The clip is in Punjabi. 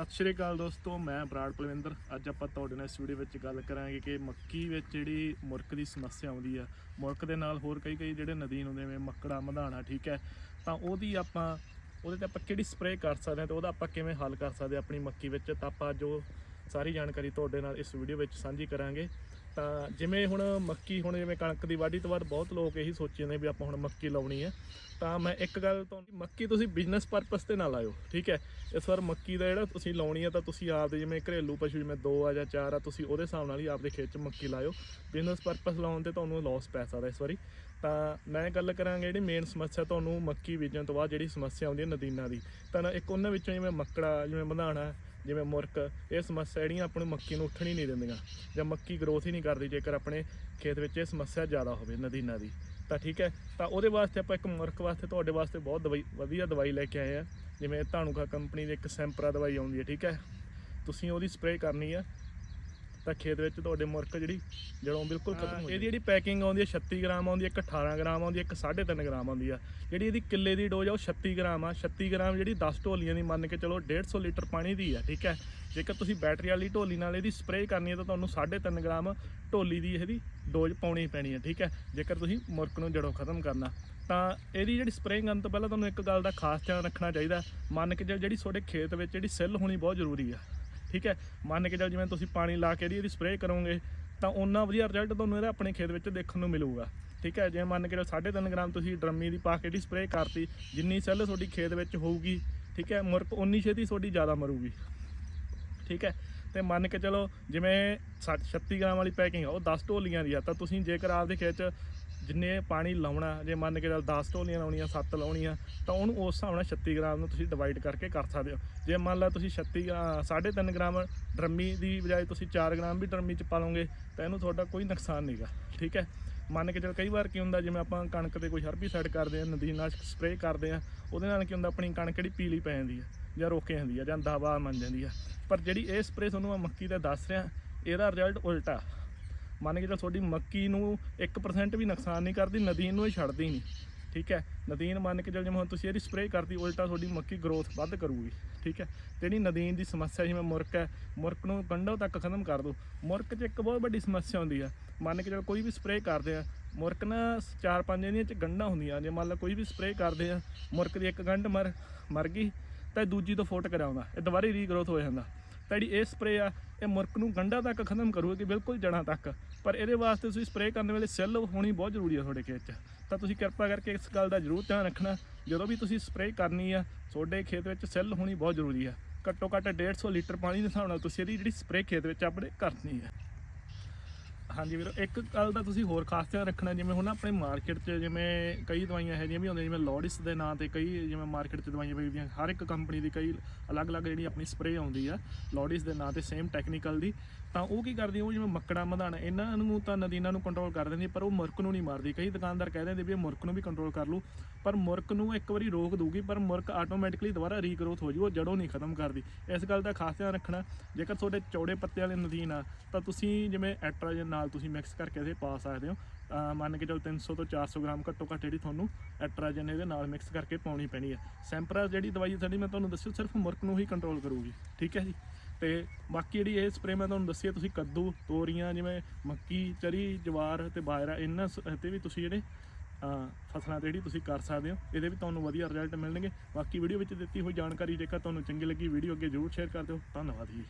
ਸਤਿ ਸ਼੍ਰੀ ਅਕਾਲ ਦੋਸਤੋ, ਮੈਂ ਬਰਾੜ ਪਲਵਿੰਦਰ ਅੱਜ ਆਪਾਂ ਤੁਹਾਡੇ ਨਾਲ ਇਸ ਵੀਡੀਓ ਵਿੱਚ ਗੱਲ ਕਰਾਂਗੇ ਕਿ ਮੱਕੀ ਵਿੱਚ ਜਿਹੜੀ ਮੁਰਕ ਦੀ ਸਮੱਸਿਆ ਆਉਂਦੀ ਆ ਮੁਰਕ ਦੇ ਨਾਲ ਹੋਰ ਕਈ ਕਈ ਜਿਹੜੇ ਨਦੀਨ ਹੁੰਦੇ ਨੇ, ਮੱਕੜਾ, ਮਧਾਣਾ, ਠੀਕ ਹੈ? ਤਾਂ ਉਹਦੀ ਆਪਾਂ, ਉਹਦੇ ਤੇ ਆਪਾਂ ਕਿਹੜੀ ਸਪਰੇਅ ਕਰ ਸਕਦੇ ਹਾਂ ਤੇ ਉਹਦਾ ਆਪਾਂ ਕਿਵੇਂ ਹੱਲ ਕਰ ਸਕਦੇ ਆਪਣੀ ਮੱਕੀ ਵਿੱਚ? ਤਾਂ ਆਪਾਂ ਜੋ ਸਾਰੀ ਜਾਣਕਾਰੀ ਤੁਹਾਡੇ ਨਾਲ ਇਸ ਵੀਡੀਓ ਵਿੱਚ ਸਾਂਝੀ ਕਰਾਂਗੇ। ਤਾਂ ਜਿਵੇਂ ਹੁਣ ਮੱਕੀ, ਹੁਣ ਜਿਵੇਂ ਕਣਕ ਦੀ ਵਾਢੀ ਤੋਂ ਬਾਅਦ ਬਹੁਤ ਲੋਕ ਇਹੀ ਸੋਚੀ ਨੇ ਵੀ ਆਪਾਂ ਹੁਣ ਮੱਕੀ ਲਾਉਣੀ ਹੈ। ਤਾਂ ਮੈਂ ਇੱਕ ਗੱਲ ਤੁਹਾਨੂੰ ਮੱਕੀ ਤੁਸੀਂ ਬਿਜ਼ਨਸ ਪਰਪਸ ਤੇ ਨਾ ਲਾਇਓ, ਠੀਕ ਹੈ? ਇਸ ਵਾਰ ਮੱਕੀ ਦਾ ਜਿਹੜਾ ਤੁਸੀਂ ਲਾਉਣੀ ਹੈ ਤਾਂ ਤੁਸੀਂ ਆਪਦੇ ਜਿਵੇਂ ਘਰੇਲੂ ਪਸ਼ੂ, ਜਿਵੇਂ ਦੋ ਆ ਜਾਂ ਚਾਰ ਆ, ਤੁਸੀਂ ਉਹਦੇ ਹਿਸਾਬ ਨਾਲ ਹੀ ਆਪਦੇ ਖੇਤ 'ਚ ਮੱਕੀ ਲਾਇਓ। ਬਿਜ਼ਨਸ ਪਰਪਸ ਲਾਉਣ ਤੇ ਤੁਹਾਨੂੰ ਲਾਸ ਪੈ ਸਕਦਾ ਇਸ ਵਾਰੀ। ਤਾਂ ਮੈਂ ਗੱਲ ਕਰਾਂਗਾ ਜਿਹੜੀ ਮੇਨ ਸਮੱਸਿਆ ਤੁਹਾਨੂੰ ਮੱਕੀ ਬੀਜਣ ਤੋਂ ਬਾਅਦ ਜਿਹੜੀ ਸਮੱਸਿਆ ਆਉਂਦੀ ਹੈ ਨਦੀਨਾਂ ਦੀ। ਤਾਂ ਨਾ ਇੱਕ ਉਹਨਾਂ ਵਿੱਚੋਂ ਜਿਵੇਂ ਮੱਕੜਾ ਜਿਵੇਂ ਮਧਾਣਾ ਜਿਵੇਂ ਮੁਰਕ ਇਹ ਸਮੱਸਿਆ ਜਿਹੜੀਆਂ ਆਪਾਂ ਨੂੰ ਮੱਕੀ ਨੂੰ ਉੱਠਣ ਹੀ ਨਹੀਂ ਦਿੰਦੀਆਂ ਜਾਂ ਮੱਕੀ ਗਰੋਥ ਹੀ ਨਹੀਂ ਕਰਦੀ ਜੇਕਰ ਆਪਣੇ ਖੇਤ ਵਿੱਚ ਇਹ ਸਮੱਸਿਆ ਜ਼ਿਆਦਾ ਹੋਵੇ ਨਦੀਨਾਂ ਦੀ। ਤਾਂ ਠੀਕ ਹੈ, ਤਾਂ ਉਹਦੇ ਵਾਸਤੇ ਆਪਾਂ ਇੱਕ ਮੁਰਕ ਵਾਸਤੇ, ਤੁਹਾਡੇ ਵਾਸਤੇ ਬਹੁਤ ਦਵਾਈ, ਵਧੀਆ ਦਵਾਈ ਲੈ ਕੇ ਆਏ ਆ। ਜਿਵੇਂ ਧਾਨੂਕਾ ਕੰਪਨੀ ਦੀ ਇੱਕ ਸੈਂਪਰਾ ਦਵਾਈ ਆਉਂਦੀ ਹੈ, ਠੀਕ ਹੈ। ਤੁਸੀਂ ਉਹਦੀ ਸਪਰੇਅ ਕਰਨੀ ਆ ਤਾਂ ਖੇਤ ਵਿੱਚ ਤੁਹਾਡੇ ਮੁਰਕ ਜਿਹੜੀ ਜੜੋਂ ਬਿਲਕੁਲ ਖਤਮ ਹੋ ਇਹਦੀ ਜਿਹੜੀ ਪੈਕਿੰਗ ਆਉਂਦੀ ਹੈ 36 ਗ੍ਰਾਮ ਆਉਂਦੀ ਹੈ ਇੱਕ 18 ਗ੍ਰਾਮ ਆਉਂਦੀ ਹੈ ਇੱਕ 3.5 ਗ੍ਰਾਮ ਆਉਂਦੀ ਆ। ਜਿਹੜੀ ਇਹਦੀ ਕਿੱਲੇ ਦੀ ਡੋਜ਼ ਆ ਉਹ 36 ਗ੍ਰਾਮ ਆ। 36 ਗ੍ਰਾਮ ਜਿਹੜੀ 10 ਢੋਲੀਆਂ ਦੀ ਮੰਨ ਕੇ ਚਲੋ 150 ਲੀਟਰ ਪਾਣੀ ਦੀ ਆ ਠੀਕ ਹੈ? ਜੇਕਰ ਤੁਸੀਂ ਬੈਟਰੀ ਵਾਲੀ ਢੋਲੀ ਨਾਲ ਇਹਦੀ ਸਪਰੇਅ ਕਰਨੀ ਹੈ ਤਾਂ ਤੁਹਾਨੂੰ 3.5 ਗ੍ਰਾਮ ਢੋਲੀ ਦੀ ਇਹਦੀ ਡੋਜ਼ ਪਾਉਣੀ ਪੈਣੀ ਹੈ ਠੀਕ ਹੈ? ਜੇਕਰ ਤੁਸੀਂ ਮੁਰਕ ਨੂੰ ਜੜੋਂ ਖਤਮ ਕਰਨਾ ਤਾਂ ਇਹਦੀ ਜਿਹੜੀ ਸਪਰੇਅ ਕਰਨ ਤੋਂ ਪਹਿਲਾਂ ਤੁਹਾਨੂੰ ਇੱਕ ਗੱਲ ਦਾ ਖਾਸ ਧਿਆਨ ਰੱਖਣਾ ਚਾਹੀਦਾ। ਮੰਨ ਕੇ ਜਿਹੜੀ ਤੁਹਾਡੇ ਖੇਤ ਵਿੱਚ ਜਿਹੜੀ ਸਿੱਲ ਹੋਣੀ ਬਹੁਤ ਜ਼ਰੂਰੀ ਆ। ਠੀਕ ਹੈ? ਮੰਨ ਕੇ ਚੱਲ ਜਿਵੇਂ ਤੁਸੀਂ ਪਾਣੀ ਲਾ ਕੇ ਇਹਦੀ ਇਹਦੀ ਸਪਰੇਅ ਕਰੋਗੇ, ਤਾਂ ਉਹਨਾਂ ਵਧੀਆ ਰਿਜ਼ਲਟ ਤੁਹਾਨੂੰ ਇਹਦਾ ਆਪਣੇ ਖੇਤ ਵਿੱਚ ਦੇਖਣ ਨੂੰ ਮਿਲੂਗਾ। ਠੀਕ ਹੈ? ਜੇ ਮੰਨ ਕੇ ਚੱਲ 3.5 ਗ੍ਰਾਮ ਤੁਸੀਂ ਡਰਮੀ ਦੀ ਪਾ ਕੇ ਇਹਦੀ ਸਪਰੇਅ ਕਰਤੀ, ਜਿੰਨੀ ਸੈੱਲ ਤੁਹਾਡੀ ਖੇਤ ਵਿੱਚ ਹੋਊਗੀ, ਠੀਕ ਹੈ? ਮੁਰਕ ਉਨੀ ਛੇਤੀ ਤੁਹਾਡੀ ਜ਼ਿਆਦਾ ਮਰੂਗੀ। ਠੀਕ ਹੈ? ਤੇ ਮੰਨ ਕੇ ਚਲੋ ਜਿਵੇਂ 36 ਗ੍ਰਾਮ ਵਾਲੀ ਪੈਕਿੰਗ ਆ, ਉਹ 10 ਢੋਲੀਆਂ ਦੀ ਆ, ਤਾਂ ਤੁਸੀਂ ਜੇਕਰ ਆਪਦੇ ਖੇਤ 'ਚ ਜਿੰਨੇ ਪਾਣੀ ਲਾਉਣਾ, ਜੇ ਮੰਨ ਕੇ ਚੱਲ 10 ਢੋਲੀਆਂ ਲਾਉਣੀਆਂ 7 ਲਾਉਣੀਆਂ, ਤਾਂ ਉਹਨੂੰ ਉਸ ਹਿਸਾਬ ਨਾਲ 36 ਗ੍ਰਾਮ ਨੂੰ ਤੁਸੀਂ ਡਿਵਾਈਡ ਕਰਕੇ ਕਰ ਸਕਦੇ ਹੋ। ਜੇ ਮੰਨ ਲਾ ਤੁਸੀਂ 36 ਗ੍ਰਾ- 3.5 ਗ੍ਰਾਮ ਡਰਮੀ ਦੀ ਬਜਾਏ ਤੁਸੀਂ 4 ਗ੍ਰਾਮ ਵੀ ਡਰਮੀ ਚ ਪਾ ਲਓਗੇ, ਤਾਂ ਇਹਨੂੰ ਤੁਹਾਡਾ ਕੋਈ ਨੁਕਸਾਨ ਨਹੀਂਗਾ ਠੀਕ ਹੈ? ਮੰਨ ਕੇ ਚੱਲ ਕਈ ਵਾਰ ਕੀ ਹੁੰਦਾ, ਜਿਵੇਂ ਆਪਾਂ ਕਣਕ ਤੇ ਕੋਈ ਹਰਬੀਸਾਈਡ ਕਰਦੇ ਆ ਨਦੀਨਾਸ਼ਕ ਸਪਰੇਅ ਕਰਦੇ ਆ ਉਹਦੇ ਨਾਲ ਕੀ ਹੁੰਦਾ, ਆਪਣੀ ਕਣਕ ਜਿਹੜੀ ਪੀਲੀ ਪੈ ਜਾਂਦੀ ਆ ਜਾਂ ਰੋਕੇ ਜਾਂਦੀ ਆ ਜਾਂ ਦਾਵਾ ਮੰਨ ਜਾਂਦੀ ਆ ਪਰ ਜਿਹੜੀ ਇਹ ਸਪਰੇਅ ਤੁਹਾਨੂੰ ਮੈਂ ਮੱਕੀ ਤੇ ਦੱਸ ਰਿਹਾ, ਇਹਦਾ ਰਿਜ਼ਲਟ ਉਲਟਾ। ਮੰਨ ਕੇ ਚੱਲ ਤੁਹਾਡੀ ਮੱਕੀ ਨੂੰ 1% ਵੀ ਨੁਕਸਾਨ ਨਹੀਂ ਕਰਦੀ, ਨਦੀਨ ਨੂੰ ਇਹ ਛੱਡਦੀ ਨਹੀਂ, ਠੀਕ ਹੈ? ਨਦੀਨ ਮੰਨ ਕੇ ਚੱਲ ਜਿਵੇਂ ਹੁਣ ਤੁਸੀਂ ਇਹਦੀ ਸਪਰੇਅ ਕਰਤੀ, ਉਲਟਾ ਤੁਹਾਡੀ ਮੱਕੀ ਗਰੋਥ ਵੱਧ ਕਰੂਗੀ, ਠੀਕ ਹੈ? ਤੇ ਜਿਹੜੀ ਨਦੀਨ ਦੀ ਸਮੱਸਿਆ ਜਿਵੇਂ ਮੁਰਕ ਹੈ ਮੁਰਕ ਨੂੰ ਗੰਢੋ ਤੱਕ ਖਤਮ ਕਰ ਦੋ ਮੁਰਕ 'ਚ ਇੱਕ ਬਹੁਤ ਵੱਡੀ ਸਮੱਸਿਆ ਹੁੰਦੀ ਹੈ, ਮੰਨ ਕੇ ਚੱਲ ਕੋਈ ਵੀ ਸਪਰੇਅ ਕਰਦੇ ਆ ਮੁਰਕ ਨਾ ਚਾਰ ਪੰਜ ਇਹਦੀਆਂ 'ਚ ਗੰਢਾਂ ਹੁੰਦੀਆਂ, ਜੇ ਮੰਨ ਲਾ ਕੋਈ ਵੀ ਸਪਰੇਅ ਕਰਦੇ ਆ ਮੁਰਕ ਦੀ ਇੱਕ ਗੰਢ ਮਰ ਮਰ ਗਈ, ਤਾਂ ਦੂਜੀ ਤੋਂ ਫੁੱਟ ਕਰਾਉਂਦਾ ਇਹ ਦੁਬਾਰਾ ਰੀਗਰੋਥ ਹੋ ਜਾਂਦਾ। ਜਿਹੜੀ ਇਹ ਸਪਰੇਅ ਆ, ਇਹ ਮੁਰਕ ਨੂੰ ਗੰਢਾਂ ਤੱਕ ਖਤਮ ਕਰੂਗੀ, ਬਿਲਕੁਲ ਜੜਾਂ ਤੱਕ। ਪਰ ਇਹਦੇ ਵਾਸਤੇ ਤੁਸੀਂ ਸਪਰੇਅ ਕਰਨ ਵੇਲੇ ਸੈੱਲ ਹੋਣੀ ਬਹੁਤ ਜ਼ਰੂਰੀ ਆ ਤੁਹਾਡੇ ਖੇਤ 'ਚ। ਤਾਂ ਤੁਸੀਂ ਕਿਰਪਾ ਕਰਕੇ ਇਸ ਗੱਲ ਦਾ ਜ਼ਰੂਰ ਧਿਆਨ ਰੱਖਣਾ। ਜਦੋਂ ਵੀ ਤੁਸੀਂ ਸਪਰੇਅ ਕਰਨੀ ਆ, ਤੁਹਾਡੇ ਖੇਤ ਵਿੱਚ ਸੈੱਲ ਹੋਣੀ ਬਹੁਤ ਜ਼ਰੂਰੀ ਆ। ਘੱਟੋ ਘੱਟ 150 ਲੀਟਰ ਪਾਣੀ ਦੇ ਹਿਸਾਬ ਨਾਲ ਤੁਸੀਂ ਇਹਦੀ ਜਿਹੜੀ ਸਪਰੇਅ ਖੇਤ ਵਿੱਚ ਆਪਣੇ ਕਰਨੀ ਆ। ਹਾਂਜੀ ਵੀਰੋ, ਇੱਕ ਗੱਲ ਦਾ ਤੁਸੀਂ ਹੋਰ ਖਾਸ ਧਿਆਨ ਰੱਖਣਾ, ਜਿਵੇਂ ਹੁਣ ਨਾ ਆਪਣੇ ਮਾਰਕੀਟ 'ਚ ਜਿਵੇਂ ਕਈ ਦਵਾਈਆਂ ਇਹੋ ਜਿਹੀਆਂ ਵੀ ਹੁੰਦੀਆਂ ਜਿਵੇਂ ਲੋਡਿਸ ਦੇ ਨਾਂ ਤੇ ਕਈ ਜਿਵੇਂ ਮਾਰਕੀਟ 'ਚ ਦਵਾਈਆਂ ਪਈਆਂ ਹਰ ਇੱਕ ਕੰਪਨੀ ਦੀ ਕਈ ਅਲੱਗ-ਅਲੱਗ ਜਿਹੜੀ ਆਪਣੀ ਸਪਰੇਅ ਆਉਂਦੀ ਆ ਲੋਡਿਸ ਦੇ ਨਾਂ ਤੇ ਸੇਮ ਟੈਕਨੀਕਲ ਦੀ, ਤਾਂ ਉਹ ਕੀ ਕਰਦੀ, ਉਹ ਜਿਵੇਂ ਮੱਕੜਾ ਮਧਾਣਾ, ਇਹਨਾਂ ਨੂੰ ਤਾਂ ਨਦੀਨਾਂ ਨੂੰ ਕੰਟਰੋਲ ਕਰ ਦਿੰਦੀ ਪਰ ਉਹ ਮੁਰਕ ਨੂੰ ਨਹੀਂ ਮਾਰਦੀ। ਕਈ ਦੁਕਾਨਦਾਰ ਕਹਿ ਦਿੰਦੇ ਵੀ ਇਹ ਮੁਰਕ ਨੂੰ ਵੀ ਕੰਟਰੋਲ ਕਰ ਲੂ ਪਰ ਮੁਰਕ ਨੂੰ ਇੱਕ ਵਾਰੀ ਰੋਕ ਦੂਗੀ ਪਰ ਮੁਰਕ ਆਟੋਮੈਟਿਕਲੀ ਦੁਬਾਰਾ ਰੀਗਰੋਥ ਹੋ ਜੂ, ਉਹ ਜੜੋਂ ਨਹੀਂ ਖਤਮ ਕਰਦੀ। ਇਸ ਗੱਲ ਦਾ ਖਾਸ ਧਿਆਨ ਰੱਖਣਾ, ਜੇਕਰ ਤੁਹਾਡੇ ਚੌੜੇ ਪੱਤੇ ਵਾਲੇ ਨਦੀਨ ਆ, ਤਾਂ ਤੁਸੀਂ ਜਿਵੇਂ ਐਟਰਾਜਨ ਨਾਲ ਤੁਸੀਂ ਮਿਕਸ ਕਰਕੇ ਇਹਦੇ ਪਾ ਸਕਦੇ ਹੋ। ਅਹ ਮੰਨ ਕੇ ਚੱਲ 300 ਤੋਂ 400 ਗ੍ਰਾਮ ਘੱਟੋ ਘੱਟ ਜਿਹੜੀ ਤੁਹਾਨੂੰ ਐਟਰਾਜਨ ਇਹਦੇ ਨਾਲ ਮਿਕਸ ਕਰਕੇ ਪਾਉਣੀ ਪੈਣੀ ਹੈ। ਸੈਂਪਰਾ ਜਿਹੜੀ ਦਵਾਈ ਸਾਡੀ, ਮੈਂ ਤੁਹਾਨੂੰ ਦੱਸਿਓ, ਸਿਰਫ ਮੁਰਕ ਨੂੰ ਹੀ ਕੰਟਰੋਲ ਕਰੂਗੀ। ਠੀਕ ਹੈ ਜੀ? ਤੇ ਬਾਕੀ ਜਿਹੜੀ ਇਹ ਸਪਰੇ ਮੈਂ ਤੁਹਾਨੂੰ ਦੱਸੀ ਹੈ, ਤੁਸੀਂ ਕੱਦੂ, ਤੋਰੀਆਂ, ਜਿਵੇਂ ਮੱਕੀ, ਚਰੀ, ਜਵਾਰ ਤੇ ਬਾਜਰਾ, ਇਹਨਾਂ ਸ- ਤੇ ਵੀ ਤੁਸੀਂ ਜਿਹੜੇ ਫਸਲਾਂ ਤੇ ਜਿਹੜੀ ਤੁਸੀਂ ਕਰ ਸਕਦੇ ਹੋ, ਇਹਦੇ ਵੀ ਤੁਹਾਨੂੰ ਵਧੀਆ ਰਿਜ਼ਲਟ ਮਿਲਣਗੇ। ਬਾਕੀ ਵੀਡੀਓ ਵਿੱਚ ਦਿੱਤੀ ਹੋਈ ਜਾਣਕਾਰੀ ਜੇਕਰ ਤੁਹਾਨੂੰ ਚੰਗੀ ਲੱਗੀ ਵੀਡੀਓ ਅੱਗੇ ਜ਼ਰੂਰ ਸ਼ੇਅਰ ਕਰ ਦਿਓ। ਧੰਨਵਾਦ ਜੀ।